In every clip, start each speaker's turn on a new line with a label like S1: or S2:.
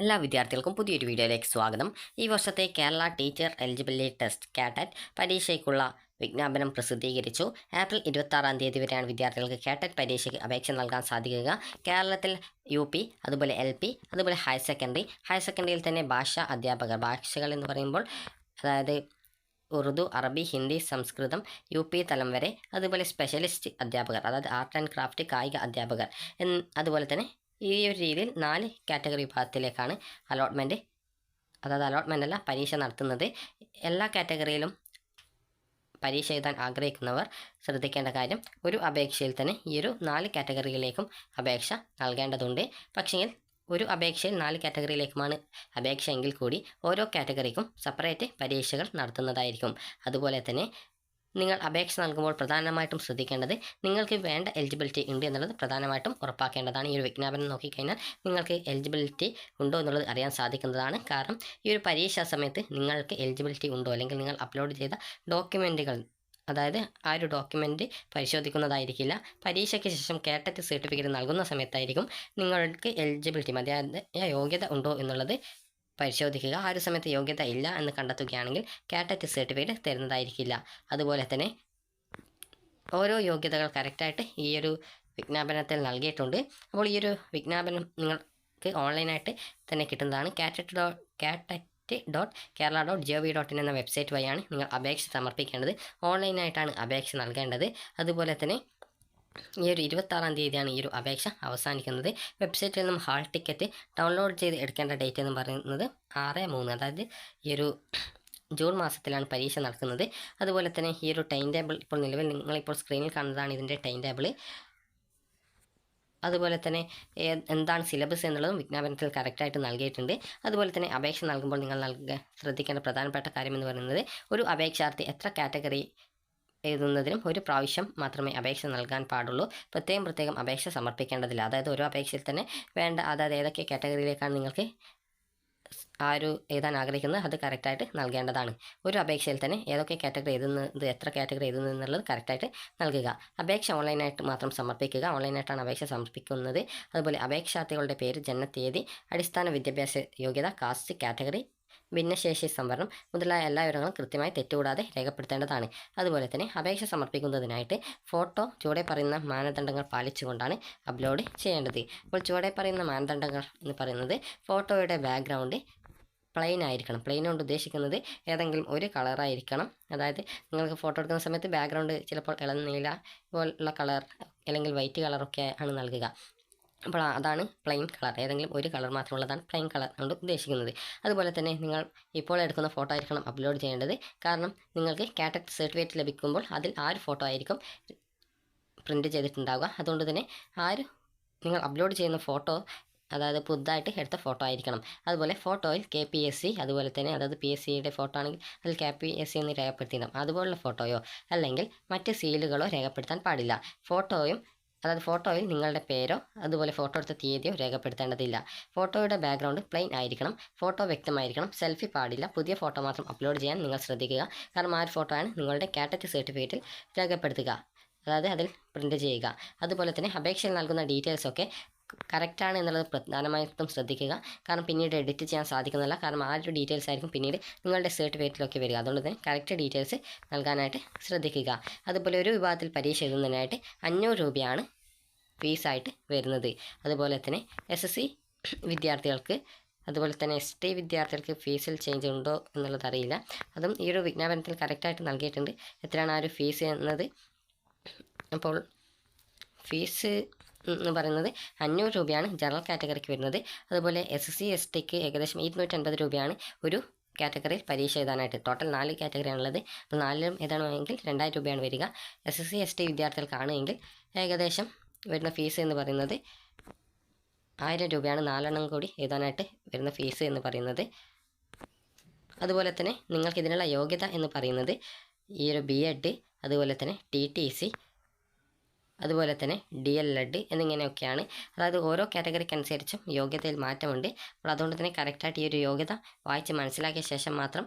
S1: എല്ലാ വിദ്യാർത്ഥികൾക്കും പുതിയൊരു വീഡിയോയിലേക്ക് സ്വാഗതം. ഈ വർഷത്തെ Kerala teacher eligibility test KTET പരീക്ഷയ്ക്കുള്ള വിജ്ഞാപനം പ്രസിദ്ധീകരിച്ചു. ഏപ്രിൽ ഇരുപത്താറാം തീയതി വരെയാണ് വിദ്യാർത്ഥികൾക്ക് കാറ്ററ്റ് പരീക്ഷയ്ക്ക് അപേക്ഷ നൽകാൻ സാധിക്കുക. കേരളത്തിൽ യു പി അതുപോലെ എൽ പി അതുപോലെ ഹയർ സെക്കൻഡറി. ഹയർ സെക്കൻഡറിയിൽ തന്നെ ഭാഷാ അധ്യാപകർ ഭാഷകൾ എന്ന് പറയുമ്പോൾ അതായത് ഉറുദു അറബി ഹിന്ദി സംസ്കൃതം യു പി തലം വരെ. അതുപോലെ സ്പെഷ്യലിസ്റ്റ് അധ്യാപകർ അതായത് ആർട്ട് ആൻഡ് ക്രാഫ്റ്റ് കായിക അധ്യാപകർ അതുപോലെ തന്നെ ഈ ഒരു രീതിയിൽ നാല് കാറ്റഗറി വിഭാഗത്തിലേക്കാണ് അലോട്ട്മെന്റ് അതായത് അലോട്ട്മെന്റ് അല്ല പരീക്ഷ നടത്തുന്നത്. എല്ലാ കാറ്റഗറിയിലും പരീക്ഷ എഴുതാൻ ആഗ്രഹിക്കുന്നവർ ശ്രദ്ധിക്കേണ്ട കാര്യം ഒരു അപേക്ഷയിൽ തന്നെ ഈ ഒരു നാല് കാറ്റഗറിയിലേക്കും അപേക്ഷ നൽകേണ്ടതുണ്ട്. പക്ഷേ ഒരു അപേക്ഷയിൽ നാല് കാറ്റഗറിയിലേക്കുമാണ് അപേക്ഷ എങ്കിൽ കൂടി ഓരോ കാറ്റഗറിക്കും സെപ്പറേറ്റ് പരീക്ഷകൾ നടത്തുന്നതായിരിക്കും. അതുപോലെ തന്നെ നിങ്ങൾ അപേക്ഷ നൽകുമ്പോൾ പ്രധാനമായിട്ടും ശ്രദ്ധിക്കേണ്ടത് നിങ്ങൾക്ക് വേണ്ട എലിജിബിലിറ്റി ഉണ്ട് എന്നുള്ളത് പ്രധാനമായിട്ടും ഉറപ്പാക്കേണ്ടതാണ്. ഈ ഒരു വിജ്ഞാപനം നോക്കിക്കഴിഞ്ഞാൽ നിങ്ങൾക്ക് എലിജിബിലിറ്റി ഉണ്ടോ എന്നുള്ളത് അറിയാൻ സാധിക്കുന്നതാണ്. കാരണം ഈ ഒരു പരീക്ഷാ സമയത്ത് നിങ്ങൾക്ക് എലിജിബിലിറ്റി ഉണ്ടോ അല്ലെങ്കിൽ നിങ്ങൾ അപ്ലോഡ് ചെയ്ത ഡോക്യുമെന്റുകൾ അതായത് ആ ഒരു ഡോക്യുമെന്റ് പരിശോധിക്കുന്നതായിരിക്കില്ല. പരീക്ഷയ്ക്ക് ശേഷം കേട്ടറ്റ് സർട്ടിഫിക്കറ്റ് നൽകുന്ന സമയത്തായിരിക്കും നിങ്ങൾക്ക് എലിജിബിലിറ്റി മതിയായ യോഗ്യത ഉണ്ടോ എന്നുള്ളത് പരിശോധിക്കുക. ആ ഒരു സമയത്ത് യോഗ്യത ഇല്ല എന്ന് കണ്ടെത്തുകയാണെങ്കിൽ കാറ്ററ്റ് സർട്ടിഫിക്കറ്റ് തരുന്നതായിരിക്കില്ല. അതുപോലെ തന്നെ ഓരോ യോഗ്യതകൾ കറക്റ്റായിട്ട് ഈ ഒരു വിജ്ഞാപനത്തിൽ നൽകിയിട്ടുണ്ട്. അപ്പോൾ ഈ ഒരു വിജ്ഞാപനം നിങ്ങൾക്ക് ഓൺലൈനായിട്ട് തന്നെ കിട്ടുന്നതാണ്. KTET dot KTET dot Kerala dot G O V dot in എന്ന വെബ്സൈറ്റ് വഴിയാണ് നിങ്ങൾ അപേക്ഷ സമർപ്പിക്കേണ്ടത്. ഓൺലൈനായിട്ടാണ് അപേക്ഷ നൽകേണ്ടത്. അതുപോലെ തന്നെ ഈ ഒരു ഇരുപത്താറാം തീയതിയാണ് ഈ ഒരു അപേക്ഷ അവസാനിക്കുന്നത്. വെബ്സൈറ്റിൽ നിന്നും ഹാൾ ടിക്കറ്റ് ഡൗൺലോഡ് ചെയ്ത് എടുക്കേണ്ട ഡേറ്റ് എന്ന് പറയുന്നത് ആറ് മൂന്ന് അതായത് ഈ ഒരു ജൂൺ മാസത്തിലാണ് പരീക്ഷ നടക്കുന്നത്. അതുപോലെ തന്നെ ഈ ഒരു ടൈം ടേബിൾ ഇപ്പോൾ നിലവിൽ നിങ്ങളിപ്പോൾ സ്ക്രീനിൽ കാണുന്നതാണ് ഇതിന്റെ ടൈം ടേബിൾ അതുപോലെ തന്നെ എന്താണ് സിലബസ് എന്നുള്ളതും വിജ്ഞാപനത്തിൽ കറക്റ്റായിട്ട് നൽകിയിട്ടുണ്ട്. അതുപോലെ തന്നെ അപേക്ഷ നൽകുമ്പോൾ നിങ്ങൾ നൽകുക ശ്രദ്ധിക്കേണ്ട പ്രധാനപ്പെട്ട കാര്യം എന്ന് പറയുന്നത് ഒരു അപേക്ഷാർത്ഥി എത്ര കാറ്റഗറി എഴുതുന്നതിനും ഒരു പ്രാവശ്യം മാത്രമേ അപേക്ഷ നൽകാൻ പാടുള്ളൂ. പ്രത്യേകം പ്രത്യേകം അപേക്ഷ സമർപ്പിക്കേണ്ടതില്ല. അതായത് ഓരോ അപേക്ഷയിൽ തന്നെ വേണ്ട അതായത് ഏതൊക്കെ കാറ്റഗറിയിലേക്കാണ് നിങ്ങൾക്ക് ആ ഒരു എഴുതാൻ ആഗ്രഹിക്കുന്നത് അത് കറക്റ്റായിട്ട് നൽകേണ്ടതാണ്. ഒരു അപേക്ഷയിൽ തന്നെ ഏതൊക്കെ കാറ്റഗറി എഴുതുന്നത് എത്ര കാറ്റഗറി എഴുതുന്നത് എന്നുള്ളത് കറക്റ്റായിട്ട് നൽകുക. അപേക്ഷ ഓൺലൈനായിട്ട് മാത്രം സമർപ്പിക്കുക. ഓൺലൈനായിട്ടാണ് അപേക്ഷ സമർപ്പിക്കുന്നത്. അതുപോലെ അപേക്ഷാർത്ഥികളുടെ പേര് ജനനത്തീയതി അടിസ്ഥാന വിദ്യാഭ്യാസ യോഗ്യത കാസ്റ്റ് കാറ്റഗറി ഭിന്നശേഷി സംവരണം മുതലായ എല്ലാ വിവരങ്ങളും കൃത്യമായി തെറ്റുകൂടാതെ രേഖപ്പെടുത്തേണ്ടതാണ്. അതുപോലെ തന്നെ അപേക്ഷ സമർപ്പിക്കുന്നതിനായിട്ട് ഫോട്ടോ ചുവടെ പറയുന്ന മാനദണ്ഡങ്ങൾ പാലിച്ചുകൊണ്ടാണ് അപ്ലോഡ് ചെയ്യേണ്ടത്. അപ്പോൾ ചുവടെ പറയുന്ന മാനദണ്ഡങ്ങൾ എന്ന് പറയുന്നത് ഫോട്ടോയുടെ ബാക്ക്ഗ്രൗണ്ട് പ്ലെയിൻ ആയിരിക്കണം. പ്ലെയിൻ കൊണ്ട് ഉദ്ദേശിക്കുന്നത് ഏതെങ്കിലും ഒരു കളറായിരിക്കണം അതായത് നിങ്ങൾക്ക് ഫോട്ടോ എടുക്കുന്ന സമയത്ത് ബാക്ക്ഗ്രൗണ്ട് ചിലപ്പോൾ ഇളം നീല പോലുള്ള കളർ അല്ലെങ്കിൽ വൈറ്റ് കളറൊക്കെ ആണ് നൽകുക. അപ്പോൾ അതാണ് പ്ലെയിൻ കളർ ഏതെങ്കിലും ഒരു കളർ മാത്രമുള്ളതാണ് പ്ലെയിൻ കളർ കൊണ്ട് ഉദ്ദേശിക്കുന്നത്. അതുപോലെ തന്നെ നിങ്ങൾ ഇപ്പോൾ എടുക്കുന്ന ഫോട്ടോ ആയിരിക്കണം അപ്ലോഡ് ചെയ്യേണ്ടത്. കാരണം നിങ്ങൾക്ക് കാറ്റക്ട് സർട്ടിഫിക്കറ്റ് ലഭിക്കുമ്പോൾ അതിൽ ആ ഒരു ഫോട്ടോ ആയിരിക്കും പ്രിന്റ് ചെയ്തിട്ടുണ്ടാവുക. അതുകൊണ്ട് തന്നെ ആ ഒരു നിങ്ങൾ അപ്ലോഡ് ചെയ്യുന്ന ഫോട്ടോ അതായത് പുതുതായിട്ട് എടുത്ത ഫോട്ടോ ആയിരിക്കണം. അതുപോലെ ഫോട്ടോയിൽ കെ പി എസ് സി അതുപോലെ തന്നെ അതായത് പി എസ് സിയുടെ ഫോട്ടോ ആണെങ്കിൽ അതിൽ കെ പി എസ് സി എന്ന് രേഖപ്പെടുത്തിയിട്ടുണ്ടാകും അതുപോലുള്ള ഫോട്ടോയോ അല്ലെങ്കിൽ മറ്റ് സീലുകളോ രേഖപ്പെടുത്താൻ പാടില്ല. ഫോട്ടോയും അതായത് ഫോട്ടോയിൽ നിങ്ങളുടെ പേരോ അതുപോലെ ഫോട്ടോ എടുത്ത തീയതിയോ രേഖപ്പെടുത്തേണ്ടതില്ല. ഫോട്ടോയുടെ ബാക്ക്ഗ്രൗണ്ട് പ്ലെയിൻ ആയിരിക്കണം. ഫോട്ടോ വ്യക്തമായിരിക്കണം. സെൽഫി പാടില്ല. പുതിയ ഫോട്ടോ മാത്രം അപ്ലോഡ് ചെയ്യാൻ നിങ്ങൾ ശ്രദ്ധിക്കുക. കാരണം ആ ഒരു ഫോട്ടോ ആണ് നിങ്ങളുടെ കാറ്റഗറി സർട്ടിഫിക്കറ്റിൽ രേഖപ്പെടുത്തുക. അതായത് അതിൽ പ്രിന്റ് ചെയ്യുക. അതുപോലെ തന്നെ അപേക്ഷയിൽ നൽകുന്ന ഡീറ്റെയിൽസ് ഒക്കെ കറക്റ്റാണ് എന്നുള്ളത് പ്രധാനമായിട്ടും ശ്രദ്ധിക്കുക. കാരണം പിന്നീട് എഡിറ്റ് ചെയ്യാൻ സാധിക്കുന്നില്ല കാരണം ആ ഒരു ഡീറ്റെയിൽസ് ആയിരിക്കും പിന്നീട് നിങ്ങളുടെ സർട്ടിഫിക്കറ്റിലൊക്കെ വരിക. അതുകൊണ്ട് തന്നെ കറക്റ്റ് ഡീറ്റെയിൽസ് നൽകാനായിട്ട് ശ്രദ്ധിക്കുക. അതുപോലെ ഒരു വിഭാഗത്തിൽ പരീക്ഷ എഴുതുന്നതിനായിട്ട് അഞ്ഞൂറ് രൂപയാണ് ഫീസായിട്ട് വരുന്നത്. അതുപോലെ തന്നെ എസ് എസ് സി വിദ്യാർത്ഥികൾക്ക് അതുപോലെ തന്നെ എസ് ടി വിദ്യാർത്ഥികൾക്ക് ഫീസിൽ ചേഞ്ച് ഉണ്ടോ എന്നുള്ളത് അറിയില്ല. അതും ഈ ഒരു വിജ്ഞാപനത്തിൽ കറക്റ്റായിട്ട് നൽകിയിട്ടുണ്ട്. എത്രയാണ് ആ ഒരു ഫീസ് എന്നത്? അപ്പോൾ ഫീസ് എന്ന് പറയുന്നത്. അഞ്ഞൂറ് രൂപയാണ് ജനറൽ കാറ്റഗറിക്ക് വരുന്നത്. അതുപോലെ എസ് സി എസ് ടിക്ക് ഏകദേശം ഇരുന്നൂറ്റൻപത് രൂപയാണ് ഒരു കാറ്റഗറിയിൽ പരീക്ഷ എഴുതാനായിട്ട്. ടോട്ടൽ നാല് കാറ്റഗറിയാണുള്ളത് അപ്പോൾ നാലിലും ഏതാണെങ്കിൽ രണ്ടായിരം രൂപയാണ് വരിക. S S C S T വിദ്യാർത്ഥികൾക്കാണെങ്കിൽ ഏകദേശം വരുന്ന ഫീസ് എന്ന് പറയുന്നത് ആയിരം രൂപയാണ്. നാലെണ്ണം കൂടി എഴുതാനായിട്ട് വരുന്ന ഫീസ് എന്ന് പറയുന്നത്. അതുപോലെ തന്നെ നിങ്ങൾക്ക് ഇതിനുള്ള യോഗ്യത എന്ന് പറയുന്നത് ഈ ഒരു ബി എഡ് അതുപോലെ തന്നെ ടി ടി സി അതുപോലെ തന്നെ ഡി എൽ എഡ് എന്നിങ്ങനെയൊക്കെയാണ്. അതായത് ഓരോ കാറ്റഗറിക്ക് അനുസരിച്ചും യോഗ്യതയിൽ മാറ്റമുണ്ട്. അപ്പോൾ അതുകൊണ്ട് തന്നെ കറക്റ്റായിട്ട് ഈ ഒരു യോഗ്യത വായിച്ച് മനസ്സിലാക്കിയ ശേഷം മാത്രം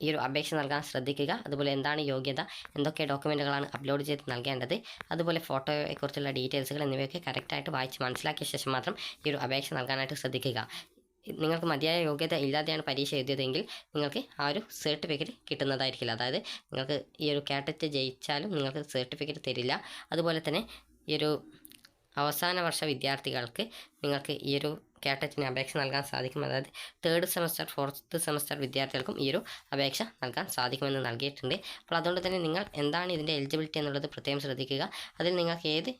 S1: ഈ ഒരു അപേക്ഷ നൽകാൻ ശ്രദ്ധിക്കുക. അതുപോലെ എന്താണ് യോഗ്യത എന്തൊക്കെ ഡോക്യുമെന്റുകളാണ് അപ്ലോഡ് ചെയ്ത് നൽകേണ്ടത് അതുപോലെ ഫോട്ടോയെക്കുറിച്ചുള്ള ഡീറ്റെയിൽസുകൾ എന്നിവയൊക്കെ കറക്റ്റായിട്ട് വായിച്ച് മനസ്സിലാക്കിയ ശേഷം മാത്രം ഈ ഒരു അപേക്ഷ നൽകാനായിട്ട് ശ്രദ്ധിക്കുക. നിങ്ങൾക്ക് മതിയായ യോഗ്യത ഇല്ലാതെയാണ് പരീക്ഷ എഴുതിയതെങ്കിൽ നിങ്ങൾക്ക് ആ ഒരു സർട്ടിഫിക്കറ്റ് കിട്ടുന്നതായിരിക്കില്ല. അതായത് നിങ്ങൾക്ക് ഈ ഒരു കാറ്ററ്റ് ജയിച്ചാലും നിങ്ങൾക്ക് സർട്ടിഫിക്കറ്റ് തരില്ല. അതുപോലെ തന്നെ ഈ ഒരു അവസാന വർഷ വിദ്യാർത്ഥികൾക്ക് നിങ്ങൾക്ക് ഈ ഒരു കാറ്ററ്റിന് അപേക്ഷ നൽകാൻ സാധിക്കും. അതായത് തേർഡ് സെമസ്റ്റർ ഫോർത്ത് സെമസ്റ്റർ വിദ്യാർത്ഥികൾക്കും ഈ ഒരു അപേക്ഷ നൽകാൻ സാധിക്കുമെന്ന് നൽകിയിട്ടുണ്ട്. അപ്പോൾ അതുകൊണ്ട് തന്നെ നിങ്ങൾ എന്താണ് ഇതിന്റെ എലിജിബിലിറ്റി എന്നുള്ളത് പ്രത്യേകം ശ്രദ്ധിക്കുക. അതിൽ നിങ്ങൾക്ക് ഏത്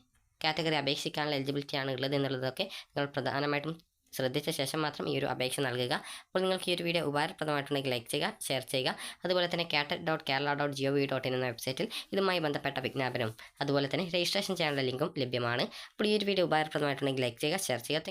S1: കാറ്റഗറി അപേക്ഷിക്കാനുള്ള എലിജിബിലിറ്റി ആണ് ഉള്ളത് എന്നുള്ളതൊക്കെ നിങ്ങൾ പ്രധാനമായിട്ടും ശ്രദ്ധിച്ച ശേഷം മാത്രം ഈ ഒരു അപേക്ഷ നൽകുക. അപ്പോൾ നിങ്ങൾക്ക് ഈ ഒരു വീഡിയോ ഉപകാരപ്രദമായിട്ടുണ്ടെങ്കിൽ ലൈക്ക് ചെയ്യുക ഷെയർ ചെയ്യുക. അതുപോലെ തന്നെ KTET dot Kerala dot G O V dot in എന്ന വെബ്സൈറ്റിൽ ഇതുമായി ബന്ധപ്പെട്ട വിജ്ഞാപനം അതുപോലെ തന്നെ രജിസ്ട്രേഷൻ ചെയ്യാനുള്ള ലിങ്കും ലഭ്യമാണ്. അപ്പോൾ ഈ ഒരു വീഡിയോ ഉപകാരപ്രദമായിട്ടുണ്ടെങ്കിൽ ലൈക്ക് ചെയ്യുക ഷെയർ ചെയ്യുക.